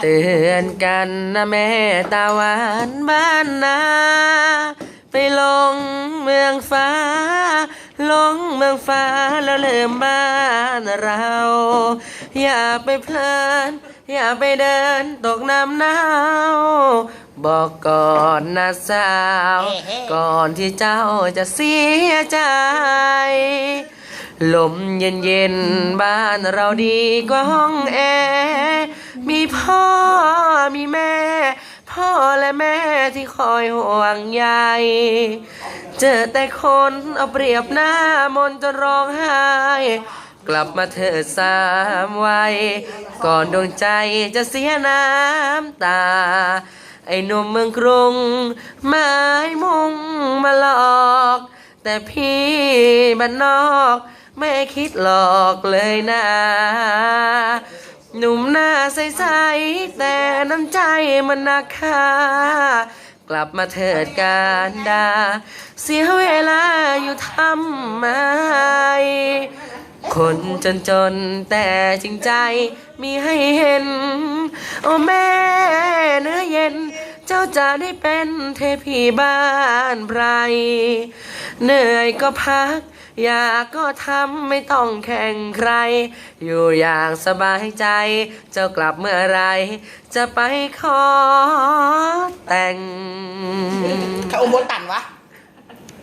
เตือนกันนะแม่ตาหวานบ้านนาไปลงเมืองฟ้า ลงเมืองฟ้าแล้วลืมบ้านเรา อย่าไปเพลิน อย่าไปเดินตกน้ำหนาวบอกก่อนนะสาว ก่อนที่เจ้าจะเสียใจ ลมเย็นเย็นบ้านเราดีกว่าห้องแอร์มีพ่อมีแม่ พ่อและแม่ที่คอยห่วงใยเจอแต่คนเอาเปรียบหน้ามนจนร้องไห้กลับมาเถิดสามวัยก่อนดวงใจจะเสียน้ำตา ไอ้หนุ่มเมืองกรุงไม้มุ่งมาหลอก แต่พี่บ้านนอกไม่คิดหลอกเลยนะ หนุ่มหน้าใสๆแต่น้ำใจมันนักค่ากลับมาเถิดการดา เสียเวลาอยู่ทำไม คนจนจนๆแต่จริงใจมีให้เห็น โอ้แม่เนื้อเย็น เจ้าจะได้เป็นเทพีบ้านไพรเหนื่อยก็พัก อยากก็ทำไม่ต้องแข่งใคร อยู่อย่างสบายใจ เจ้ากลับเมื่อไร จะไปขอแต่งเขาเอมมดตันวะ